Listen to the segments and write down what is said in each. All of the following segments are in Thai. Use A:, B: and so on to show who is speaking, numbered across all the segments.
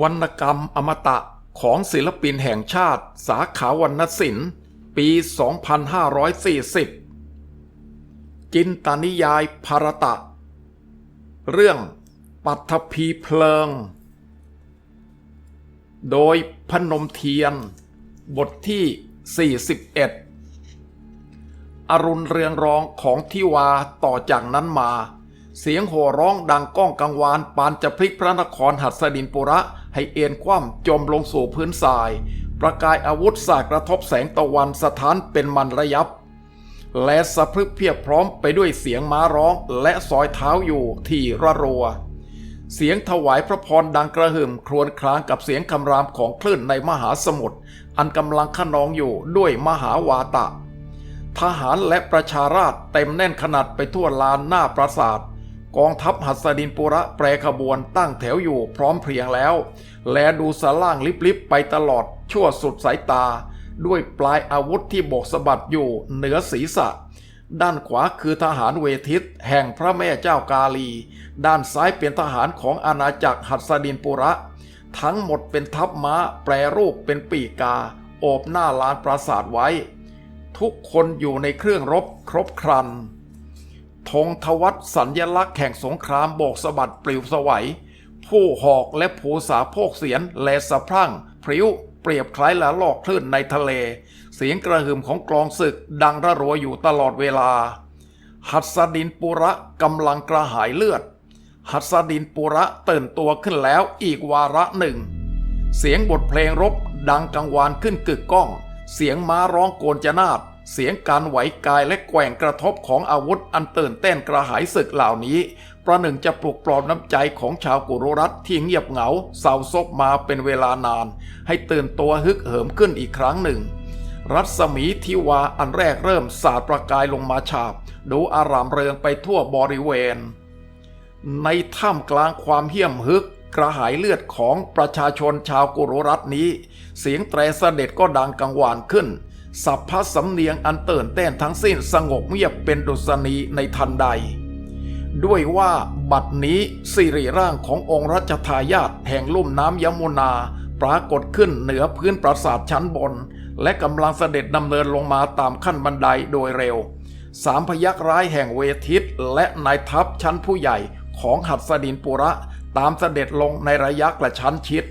A: วรรณกรรมอมตะของศิลปินแห่งชาติ สาขาวรรณศิลป์ ปี 2540 จินตนิยายภารตะ เรื่องปัทภีเพลิง โดยพนมเทียน บทที่ 41 อรุณเรืองรองของทิวาต่อจากนั้นมา เสียงโห่ร้องดังก้องกังวาน ปานจะพลิกพระนครหัสดินปุระ ให้เอ็นคว่ำจมลงสู่พื้นทราย ประกายอาวุธสากระทบแสงตะวันสถานเป็นมันระยับ และสะพรึกเพียบพร้อมไปด้วยเสียงม้าร้องและซอยเท้าอยู่ที่ระรัว เสียงถวายพระพรดังกระหึ่มครวญครางกับเสียงคำรามของคลื่นในมหาสมุทรอันกำลังขนองอยู่ด้วยมหาวาตะ ทหารและประชาราษเต็มแน่นขนาดไปทั่วลานหน้าปราสาท กองทัพหัสดินปุระแปรขบวนตั้งแถวอยู่พร้อมเพรียงแล้ว และดูสล่างลิบๆไปตลอดชั่วสุดสายตา ด้วยปลายอาวุธที่โบกสะบัดอยู่เหนือศีรษะ ด้านขวาคือทหารเวทิต แห่งพระแม่เจ้ากาลี ด้านซ้ายเป็นทหารของอาณาจักรหัสดินปุระ ทั้งหมดเป็นทัพม้าแปรรูปเป็นปีกา โอบหน้าลานปราสาทไว้ ทุกคนอยู่ในเครื่องรบครบครัน ธงทวัตสัญญลักษณ์แห่งสงครามโบกสะบัดปลิวสวัย ผู้หอกและผูสาโพกเสียนแลสะพรั่ง พริ้ว เปรียบคล้ายละลอกคลื่นในทะเล เสียงกระหึ่มของกลองศึกดังระรัวอยู่ตลอดเวลา หัสดินปุระกำลังกระหายเลือด หัสดินปุระตื่นตัวขึ้นแล้วอีกวาระหนึ่ง เสียงบทเพลงรบดังกังวานขึ้นกึกก้อง เสียงม้าร้องโกนจนาด เสียงการไหวกายและแกว่งกระทบของอาวุธอันตื่นเต้นกระหายศึกเหล่านี้ประหนึ่งจะปลุกปลอบน้ำใจของชาวกุรุรัตที่เงียบเหงาเศร้าซบมาเป็นเวลานาน ให้ตื่นตัวฮึกเหิมขึ้นอีกครั้งหนึ่ง รัศมีทิวาอันแรกเริ่มสาดประกายลงมาฉาบ ดูอารามเรืองไปทั่วบริเวณ ในท่ามกลางความเหี้ยมฮึกกระหายเลือดของประชาชนชาวกุรุรัตนี้ เสียงแตรเสด็จก็ดังกังวานขึ้น สัพพะสำเนียงอันเตื่นเต้นทั้งสิ้นสงบเงียบเป็นดุษณีในทันใด ด้วยว่าบัดนี้สิริร่างขององค์รัชทายาทแห่งลุ่มน้ำยมุนาปรากฏขึ้นเหนือพื้นปราสาทชั้นบน และกำลังเสด็จดำเนินลงมาตามขั้นบันไดโดยเร็ว สามพยักร้ายแห่งเวทิตและนายทัพชั้นผู้ใหญ่ของหัสดินปุระตามเสด็จลงในระยะกระชั้นชิด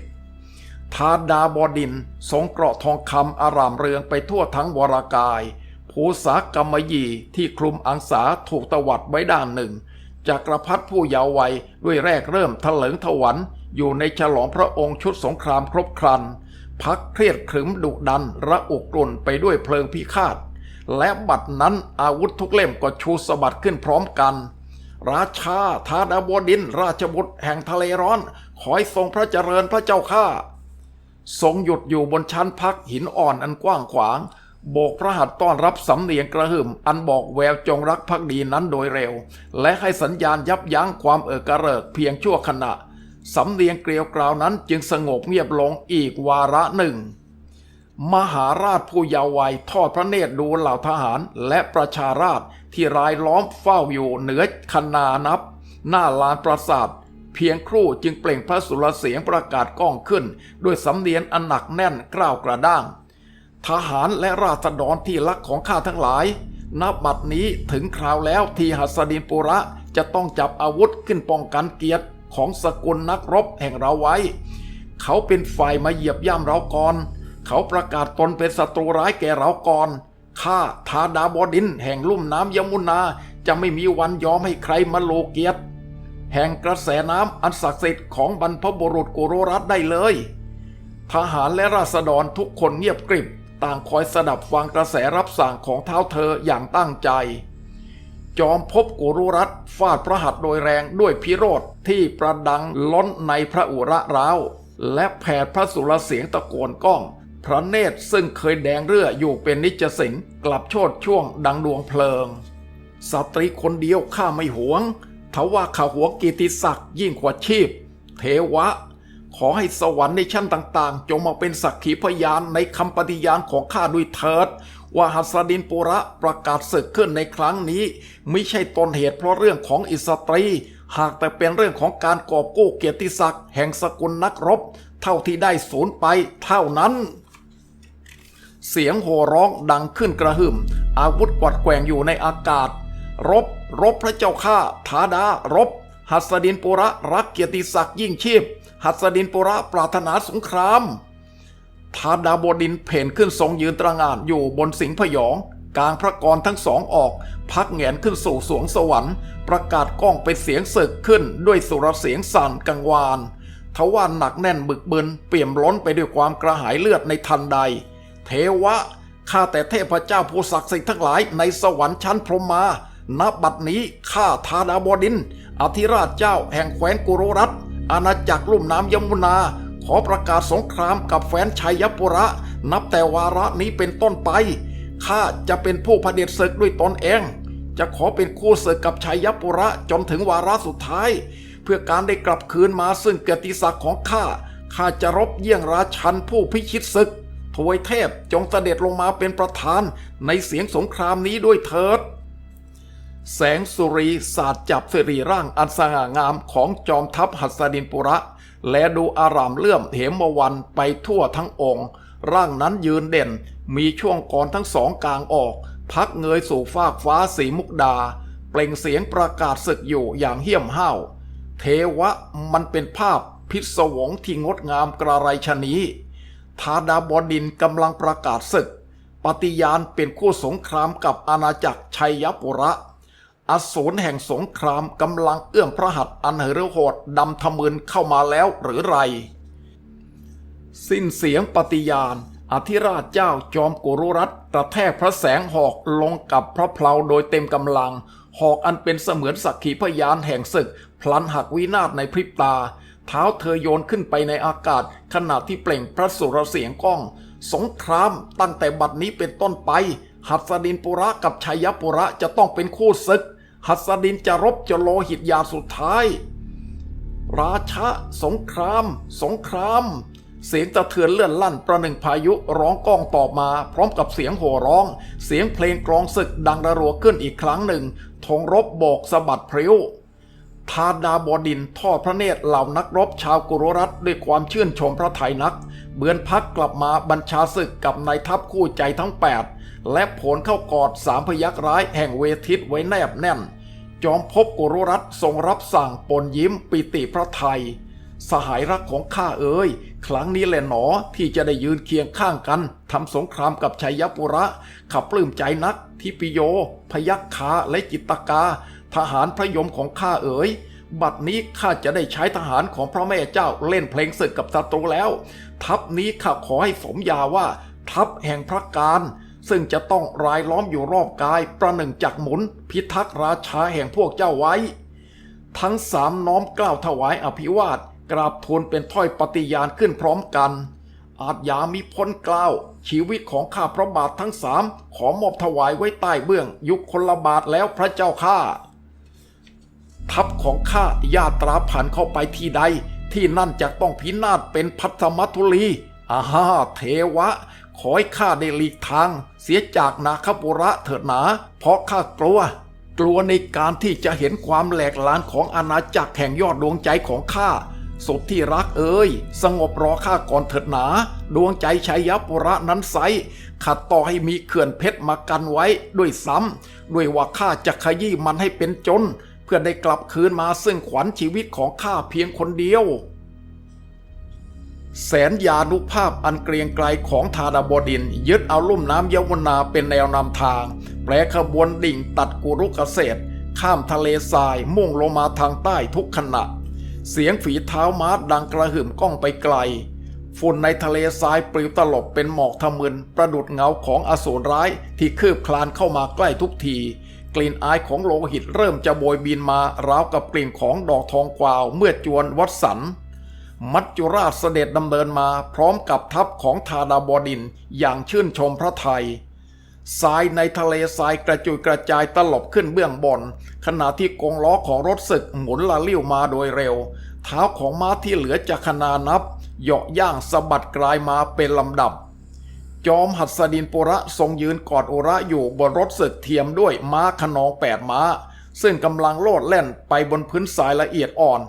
A: ทาดาบดินทรงเกราะทองคำอารามเรืองไปทั่วทั้งวรากาย ภูษากรรมยีที่คลุมอังสาถูกตวัดไว้ด้านหนึ่ง จักรพรรดิผู้เยาว์วัยด้วยแรกเริ่มทะเลิงถวัน อยู่ในฉลองพระองค์ชุดสงครามครบครัน พักเครียดขรึมดุดัน ระอุกกลุ่นไปด้วยเพลิงพิฆาต และบัดนั้นอาวุธทุกเล่มก็ชูสะบัดขึ้นพร้อมกันราชาทาดาบดิน ราชบุตรแห่งทะเลร้อน ขอให้ทรงพระเจริญพระเจ้าข้า ทรงหยุดอยู่บนชั้นพักหินอ่อนอันกว้างขวาง โบกพระหัตถ์ต้อนรับสำเนียงกระหึ่ม อันบอกแววจงรักภักดีนั้นโดยเร็ว และให้สัญญาณยับยั้งความเอ่อกระเริกเพียงชั่วขณะ สำเนียงเกลียวกราวนั้นจึงสงบเงียบลงอีกวาระหนึ่ง มหาราชผู้ยาววัยทอดพระเนตรดูเหล่าทหารและประชาราษฎร์ที่รายล้อมเฝ้าอยู่เหนือคนานับ หน้าลานปราสาท เพียงครู่จึงเปล่งพระสุรเสียงประกาศก้องขึ้น ด้วยสำเนียงอันหนักแน่นกล้าวกระด้าง ทหารและราษฎรที่รักของข้าทั้งหลาย นับบัดนี้ถึงคราวแล้วที่หัสดินปุระจะต้องจับอาวุธขึ้นป้องกันเกียรติของสกุลนักรบแห่งเราไว้ เขาเป็นฝ่ายมาเหยียบย่ำเราก่อน เขาประกาศตนเป็นศัตรูร้ายแก่เราก่อนข้าทาดาบดินแห่งลุ่มน้ำยมุนาจะไม่มีวันยอมให้ใครมาโลเกียรติ แห่งกระแสน้ำอันศักดิ์สิทธิ์ของบรรพบุรุษกุโรรัตได้เลย ทหารและราษฎรทุกคนเงียบกริบต่างคอยสดับฟังกระแสรับสั่งของเท้าเธออย่างตั้งใจ จอมภพกุรุรัตฟาดพระหัตถ์โดยแรงด้วยพิโรธที่ประดังล้นในพระอุระร้าว และแผดพระสุรเสียงตะโกนก้อง พระเนตรซึ่งเคยแดงเรื่ออยู่เป็นนิจสิงกลับโชดช่วงดังดวงเพลิง สตรีคนเดียวข้าไม่หวง ทว่าข้าหวกิติศักดิ์ยิ่งกว่าชีพ เทวะ ขอให้สวรรค์ในชั้นต่างๆ จงมาเป็นสักขีพยานในคำปฏิญาณของข้าด้วยเถิด ว่าหัสดินปุระประกาศศึกขึ้นในครั้งนี้ ไม่ใช่ต้นเหตุเพราะเรื่องของอิสตรี หากแต่เป็นเรื่องของการกอบกู้เกียรติศักดิ์แห่งสกุลนักรบ เท่าที่ได้สูญไปเท่านั้นเสียงโห่ร้องดังขึ้นกระหึ่ม อาวุธกวัดแกว่งอยู่ในอากาศ รบ รบพระเจ้าข้าทาดารบ หัสดินปุระรักเกียรติศักดิ์ยิ่งชีพ หัสดินปุระปรารถนาสงครามทาดาบดินเพ่นขึ้นทรงยืนตระงานอยู่บนสิงห์พยอง กลางพระกรทั้งสองออก พักแหงนขึ้นสู่สวงสวรรค์ ประกาศก้องเป็นเสียงศึกขึ้นด้วยสุรเสียงสั่นกังวานทว่าหนักแน่นบึกบึนเปี่ยมล้นไปด้วยความกระหายเลือดในทันใด เทวะข้าแต่เทพเจ้าผู้ศักดิ์สิทธิ์ทั้งหลายในสวรรค์ชั้นพรหมา ณบัดนี้ข้าทาดาบดิน อธิราชเจ้าแห่งแคว้นกุโรรัตอาณาจักรลุ่มน้ำยมุนา ขอประกาศสงครามกับแฟนชัยยปุระ นับแต่วาระนี้เป็นต้นไป ข้าจะเป็นผู้พเผด็จศึกด้วยตนเอง จะขอเป็นคู่ศึกกับชัยปุระจนถึงวาระสุดท้าย เพื่อการได้กลับคืนมาซึ่งเกียรติศักดิ์ของข้า ข้าจะรบเยี่ยงราชันผู้พิชิตศึกทวยเทพจงเสด็จลงมาเป็นประธานในเสียงสงครามนี้ด้วยเถิด แสงสุรีสาดจับสิริร่างอันสง่างามของจอมทัพหัสดินปุระ และดูอารามเลื่อมเหมวันไปทั่วทั้งองค์ ร่างนั้นยืนเด่นมีช่วงกรทั้งสองกลางออก พักเงยสู่ฟากฟ้าสีมุกดา เปล่งเสียงประกาศศึกอยู่อย่างเหี้ยมห้าวเทวะมันเป็นภาพพิศวงที่งดงามกระไรชนี้ทาดาบดินกำลังประกาศศึก ปฏิญาณเป็นคู่สงครามกับอาณาจักรชัยยปุระ อสูรแห่งสงครามกำลังเอื้อมพระหัตถ์อันเหิรโหดดำทะมึนเข้ามาแล้วหรือไร สิ้นเสียงปฏิญาณ อธิราชเจ้าจอมกุรุรัตกระแทกพระแสงหอกลงกับพระเพลาโดยเต็มกำลัง หอกอันเป็นเสมือนสักขีพยานแห่งศึก พลันหักวินาศในพริบตา เท้าเธอโยนขึ้นไปในอากาศ ขณะที่เปล่งพระสุรเสียงก้อง สงครามตั้งแต่บัดนี้เป็นต้นไป หัสดินปุระกับชัยปุระจะต้องเป็นคู่ศึก หัสดินจะรบจะโลหิตยาสุดท้าย ราชะสงคราม สงคราม เสียงตะเทือนเลื่อนลั่นประหนึ่งพายุร้องก้องตอบมา พร้อมกับเสียงโห่ร้อง เสียงเพลงกลองศึกดังระรัวขึ้นอีกครั้งหนึ่งธงรบโบกสะบัดพริ้วทาดาบดินทอดพระเนตรเหล่านักรบชาวกุรรัตด้วยความชื่นชมพระไทยนัก เบือนพักกลับมาบัญชาศึกกับนายทัพคู่ใจทั้ง 8 และผลเข้ากอดสามพยักร้ายแห่งเวทิตไว้แนบแน่น จอมภพกุรุรัตทรงรับสั่งปนยิ้มปิติพระไทย สหายรักของข้าเอ๋ยครั้งนี้แหละหนอที่จะได้ยืนเคียงข้างกันทำสงครามกับชัยปุระ ขับปลื้มใจนักทิปิโย พยัคฆาและจิตตกา ทหารพระยมของข้าเอ๋ยบัดนี้ข้าจะได้ใช้ทหารของพระแม่เจ้าเล่นเพลงศึกกับศัตรูแล้ว ทัพนี้ข้าขอให้สมญาว่า ทัพแห่งพระการ ซึ่งจะต้องรายล้อมอยู่รอบกายประหนึ่งจักหมุน พิทักษ์ราชาแห่งพวกเจ้าไว้ ทั้งสามน้อมกล่าวถวายอภิวาทกราบทูลเป็นถ้อยปฏิญาณขึ้นพร้อมกัน อาจยามิพ้นกล่าว ชีวิตของข้าพระบาททั้งสามขอมอบถวายไว้ใต้เบื้อง ยุคคนละบาทแล้วพระเจ้าข้าทัพของข้าญาตราผ่านเข้าไปที่ใด ที่นั่นจะต้องพินาศเป็นพัทมัทุลีอาฮาเทวะ ขอให้ข้าได้หลีกทาง เสียจากนาคปุระเถิดหนา เพราะข้ากลัว กลัวในการที่จะเห็นความแหลกลานของอาณาจักรแห่งยอดดวงใจของข้าสุดที่รักเอ่ยสงบรอข้าก่อนเถิดหนา ดวงใจชัยปุระนั้นไซขัดต่อให้มีเขื่อนเพชรมากันไว้ด้วยซ้ำด้วยว่าข้าจะขยี้มันให้เป็นจน เพื่อได้กลับคืนมาซึ่งขวัญชีวิตของข้าเพียงคนเดียว แสนยานุภาพอันเกรียงไกรของธาดาบดิน ยึดเอาลุ่มน้ำยวนาเป็นแนวนำทาง แปรขบวนดิ่งตัดกุรุกเกษตร ข้ามทะเลทรายมุ่งลงมาทางใต้ทุกขณะ เสียงฝีเท้าม้าดังกระหึ่มก้องไปไกลฝุ่นในทะเลทรายปลิวตลบเป็นหมอกทะมึนประดุดเงาของอสูรร้ายที่คืบคลานเข้ามาใกล้ทุกที กลิ่นอายของโลหิตเริ่มจะโบยบินมาราวกับกลิ่นของดอกทองกวาวเมื่อจวนวัดสัน มัจจุราชเสด็จดำเนินมาพร้อมกับทัพของธาดาบดินอย่างชื่นชมพระไทยทรายในทะเลทรายกระจุยกระจายตลบขึ้นเบื้องบน ขณะที่กงล้อของรถศึกหมุนละลิ้วมาโดยเร็ว เท้าของม้าที่เหลือจะขนานับเหยาะย่างสะบัดกลายมาเป็นลำดับ จอมหัสดินปุระทรงยืนกอดโอระอยู่บนรถศึกเทียมด้วยม้าขนองแปดม้า ซึ่งกำลังโลดแล่นไปบนพื้นทรายละเอียดอ่อน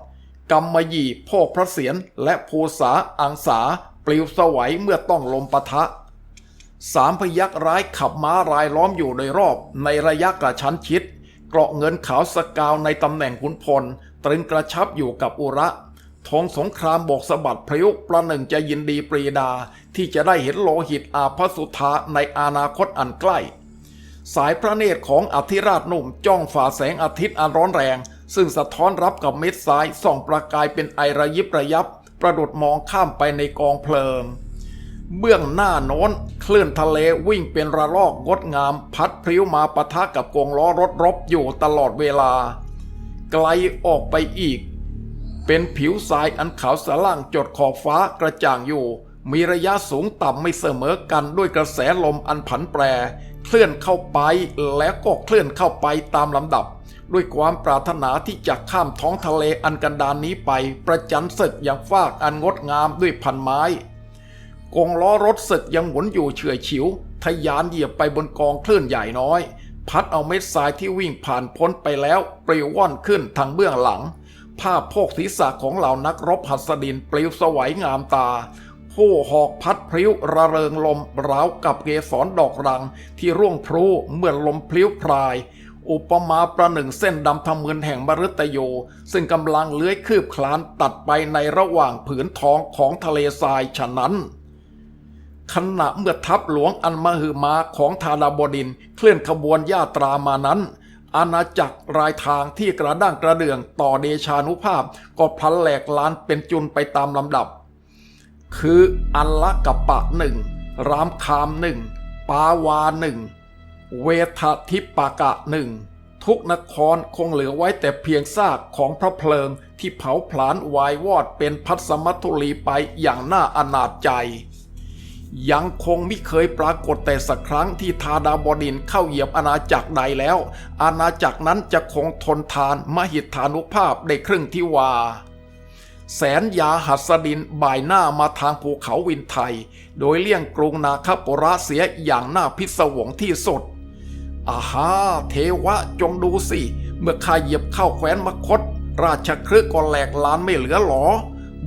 A: กำมยี่โพกพระเศียรและภูษาอังสาปลิวสวัยเมื่อต้องลมปะทะ สามพยักร้ายขับม้ารายล้อมอยู่โดยรอบในระยะกระชั้นชิด เกราะเงินขาวสกาวในตำแหน่งขุนพล ตรึงกระชับอยู่กับอุระธงสงครามโบกสะบัดพริ้วประหนึ่งจะยินดีปรีดา ที่จะได้เห็นโลหิตอาพสุธาในอนาคตอันใกล้ สายพระเนตรของอธิราชหนุ่มจ้องฝ่าแสงอาทิตย์อันร้อนแรง ซึ่งสะท้อนรับกับเม็ดทรายส่องประกายเป็นไอระยิบระยับ ประดุดมองข้ามไปในกองเพลิง เบื้องหน้าโน้นคลื่นทะเลวิ่งเป็นระลอกงดงาม พัดพริ้วมาปะทะกับกงล้อรถรบอยู่ตลอดเวลา ไกลออกไปอีก เป็นผิวทรายอันขาวสล่างจดขอบฟ้ากระจ่างอยู่ มีระยะสูงต่ำไม่เสมอกันด้วยกระแสลมอันผันแปร เคลื่อนเข้าไปแล้วก็เคลื่อนเข้าไปตามลำดับ ด้วยความปรารถนาที่จะข้ามท้องทะเลอันกันดานนี้ไป ประจันศึกอย่างฟากอันงดงามด้วยพันไม้กงล้อรถศึกยังหมุนอยู่เฉื่อยฉิวทะยานเหยียบไปบนกองคลื่นใหญ่น้อย พัดเอาเม็ดทรายที่วิ่งผ่านพ้นไปแล้วปลิวว่อนขึ้นทางเบื้องหลังภาโพกศีรษะของเหล่านักรบหัสดินปลิวสวยงามตาผู้หอกพัดพริ้วระเริงลมราวกับเกสรดอกรังที่ร่วงพลูเมื่อลมพลิ้วพราย อุปมาประหนึ่งเส้นดำทำมืนแห่งมฤตโย ซึ่งกำลังเลื้อยคืบคลานตัดไปในระหว่างผืนทองของทะเลทรายฉะนั้น ขณะเมื่อทัพหลวงอันมหึมาของธาราบดินเคลื่อนขบวนญาตรามานั้น อาณาจักรรายทางที่กระด้างกระเดื่องต่อเดชานุภาพก็พันแหลกลานเป็นจุนไปตามลำดับ คืออัลละกัปปะหนึ่งรามคามหนึ่งปาวาหนึ่ง เวททิปากะหนึ่งทุกนครคงเหลือไว้แต่เพียงซากของพระเพลิงที่เผาผลาญวายวอดเป็นพัสมัทุลีไปอย่างน่าอนาจใจ ยังคงไม่เคยปรากฏแต่สักครั้งที่ทาดาบดินเข้าเหยียบอาณาจักรใดแล้ว อาณาจักรนั้นจะคงทนทานมหิทธานุภาพได้ครึ่งที่วาแสนยาหัสดินบ่ายหน้ามาทางภูเขาวินไทย โดยเลี่ยงกรุงนาคปุราเสียอย่างน่าพิศวงที่สุด อาฮาเทวะจงดูสิ เมื่อข้าเหยียบเข้าแคว้นมคต ราชครึกก็แหลกลานไม่เหลือหรอ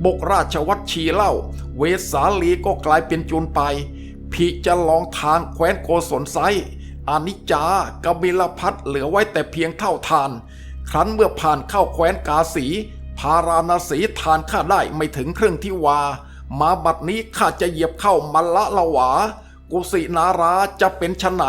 A: บกราชวัตชีเล่า เวสาลีก็กลายเป็นจุนไปพี่จะลองทางแคว้นโกศลไซอานิจจากบิลพัทเหลือไว้แต่เพียงเท่าทาน ครั้นเมื่อผ่านเข้าแคว้นกาสี พาราณสีทานข้าได้ไม่ถึงครึ่งที่วา มาบัดนี้ข้าจะเหยียบเข้ามัลละละวา กุสินาราจะเป็นชนไหน